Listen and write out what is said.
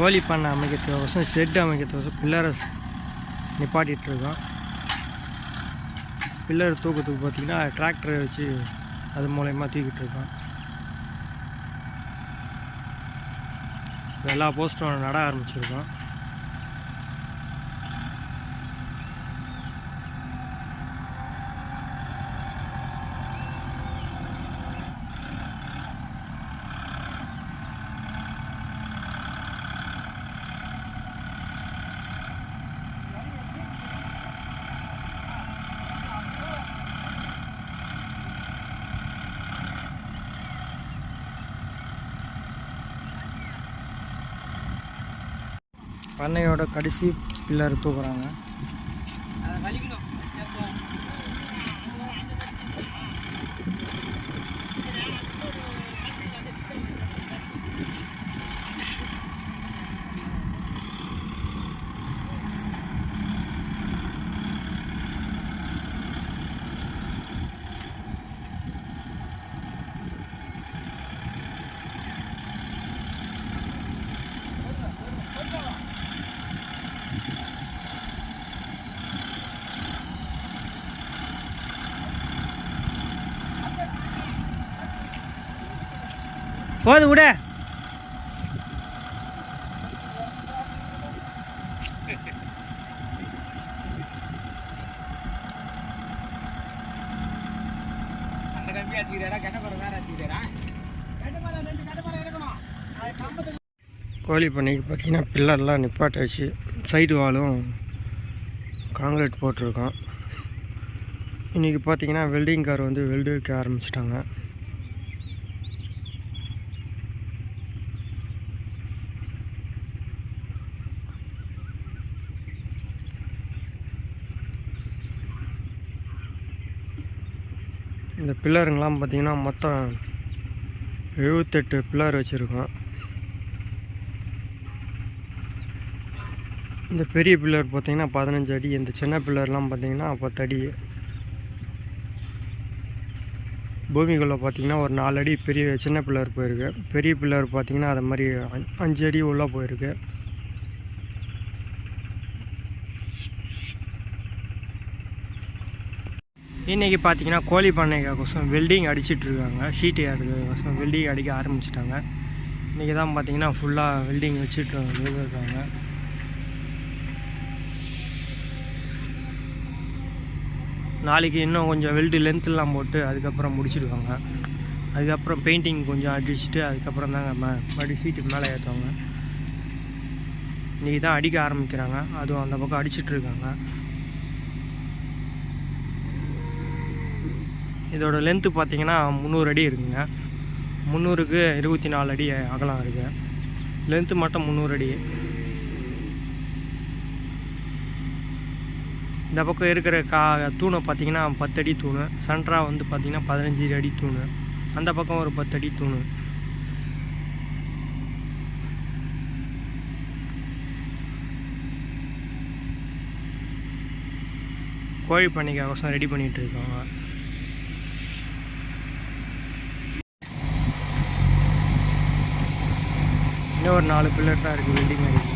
கோழி பண்ணை அமைக்கிறதுக்கோசம் shed அமைக்கிறதுக்கோசம் பில்லரை நிப்பாட்டிகிட்ருக்கோம் pillar தூக்கத்துக்கு பார்த்தீங்கன்னா டிராக்டரை வச்சு அது மூலயமா தூக்கிட்டு இருக்கோம் எல்லா போஸ்ட்டும் நட ஆரம்பிச்சிருக்கோம் பண்ணையோட கடைசி பில்லர் தூக்குறாங்க. போது விட. கோழி பண்ணைக்கு பார்த்தீங்கன்னா பில்லர்லாம் நிப்பாட்ட வச்சு சைடு வாலும் காங்கிரீட் போட்டிருக்கோம் இன்றைக்கி பார்த்தீங்கன்னா வெல்டிங் கார் வந்து வெல்டு வைக்க ஆரம்பிச்சிட்டாங்க. இந்த பில்லருங்கெலாம் பார்த்திங்கன்னா மொத்தம் எழுபத்தெட்டு பில்லர் வச்சுருக்கோம். இந்த பெரிய பில்லர் பார்த்திங்கன்னா பதினஞ்சு அடி இந்த சின்ன பில்லர்லாம் பார்த்திங்கன்னா பத்து அடி. பூமிக்குள்ளே பார்த்தீங்கன்னா ஒரு நாலு அடி பெரிய சின்ன பில்லர் போயிருக்கு. பெரிய பில்லர் பார்த்திங்கன்னா அது மாதிரி அஞ்சு அடி உள்ளே போயிருக்கு. இன்றைக்கி பார்த்தீங்கன்னா கோழி பண்ணைக்காகோசம் வெல்டிங் அடிச்சிட்ருக்காங்க. ஷீட்டு ஏறதுக்கோசம் வெல்டிங் அடிக்க ஆரம்பிச்சிட்டாங்க. இன்றைக்கி தான் பார்த்தீங்கன்னா ஃபுல்லாக வெல்டிங் வச்சுட்டு இருக்காங்க நாளைக்கு இன்னும் கொஞ்சம் வெல்டு லென்த்லாம் போட்டு அதுக்கப்புறம் முடிச்சிடுவாங்க. அதுக்கப்புறம் பெயிண்டிங் கொஞ்சம் அடிச்சுட்டு அதுக்கப்புறம் தாங்க ம மறுபடியும் ஷீட்டுக்கு மேலே ஏற்றுவாங்க இன்றைக்கி தான் அடிக்க ஆரம்பிக்கிறாங்க. அதுவும் அந்த பக்கம் அடிச்சிட்டு இதோட லென்த்து பார்த்தீங்கன்னா முந்நூறு அடி இருக்குங்க. முந்நூறுக்கு இருபத்தி நாலு அடி அகலம் இருக்குது லென்த்து மட்டும் முந்நூறு அடி. இந்த பக்கம் இருக்கிற கா தூணை பார்த்தீங்கன்னா அடி தூண். சென்ட்ரா வந்து பார்த்திங்கன்னா பதினஞ்சு அடி தூண். அந்த பக்கம் ஒரு பத்து அடி தூண். கோழி பண்ணைக்கு அவசரம் ரெடி பண்ணிகிட்டு இருக்காங்க. இன்னும் ஒரு நாலு பில்லர் தான் இருக்குது வெல்டிங் அடிக்கு